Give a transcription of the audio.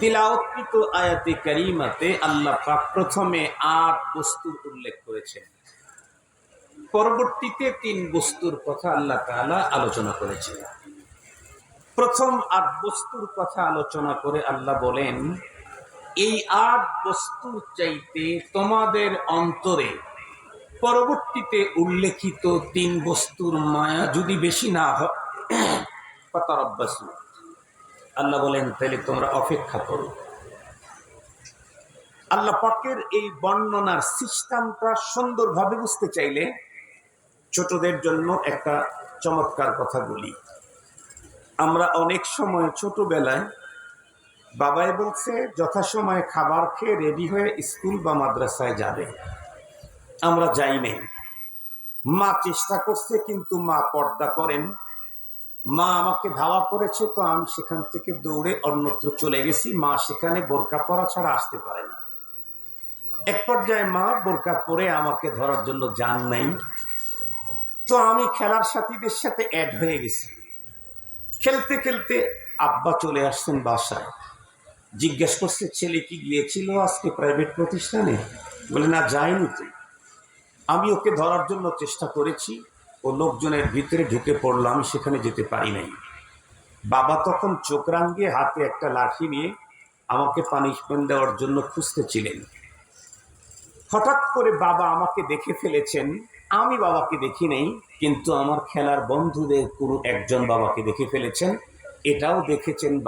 তিলাওয়াতকৃত আয়াতে কারিমাতে আল্লাহ পাক প্রথমে আট বস্তুর উল্লেখ করেছেন। পরবর্তীতে তিন বস্তুর কথা আল্লাহ তাআলা আলোচনা করেছেন। প্রথম আট বস্তুর কথা আলোচনা করে আল্লাহ বলেন, এই আট বস্তুর চাইতে তোমাদের অন্তরে পরবর্তীতে উল্লেখিত তিন বস্তুর মায়া যদি বেশি না হয় পাতারব্বাসু আল্লাহ বলেন তাহলে তোমরা অপেক্ষা করো। আল্লাহ পাকের এই বর্ণনার সিস্টেমটা সুন্দরভাবে বুঝতে চাইলে ছোটদের জন্য একটা চমৎকার কথা বলি। আমরা অনেক সময় ছোটবেলায় বাবাই বলছে, যথাসময়ে খাবার খেয়ে রেডি হয়ে স্কুল বা মাদ্রাসায় যাবে। আমরা যাই নাই। মা চেষ্টা করছে, কিন্তু মা পর্দা করেন। মা আমাকে ধাওয়া করেছে, তো আমি সেখান থেকে দৌড়ে অন্যত্র চলে গেছি। মা সেখানে বোরকা পরা ছাড়া আসতে পারে না। এক পর্যায়ে মা বোরকা পরে আমাকে ধরার জন্য যান নাই। তো আমি খেলার সাথীদের সাথে অ্যাড হয়ে গেছি। খেলতে খেলতে আব্বা চলে আসছেন বাসায়। জিজ্ঞেস করছে, ছেলে কি গিয়েছিল আজকে প্রাইভেট প্রতিষ্ঠানে? বলে, না, যায়নি তো। আমি ওকে ধরার জন্য চেষ্টা করেছি। ও লোকজনের ভিতরে ঢুকে পড়ল, আমি সেখানে যেতে পারি নাই। বাবা তখন চোখ রাঙিয়ে হাতে একটা লাঠি নিয়ে আমাকে পানিশমেন্ট দেওয়ার জন্য খুঁজতেছিলেন। হঠাৎ করে বাবা আমাকে দেখে ফেলেছেন। আমি বাবাকে দেখি নেই, কিন্তু আমার খেলার বন্ধুদের কোনো একজন বাবাকে দেখে ফেলেছেন। এটাও দেখেছেন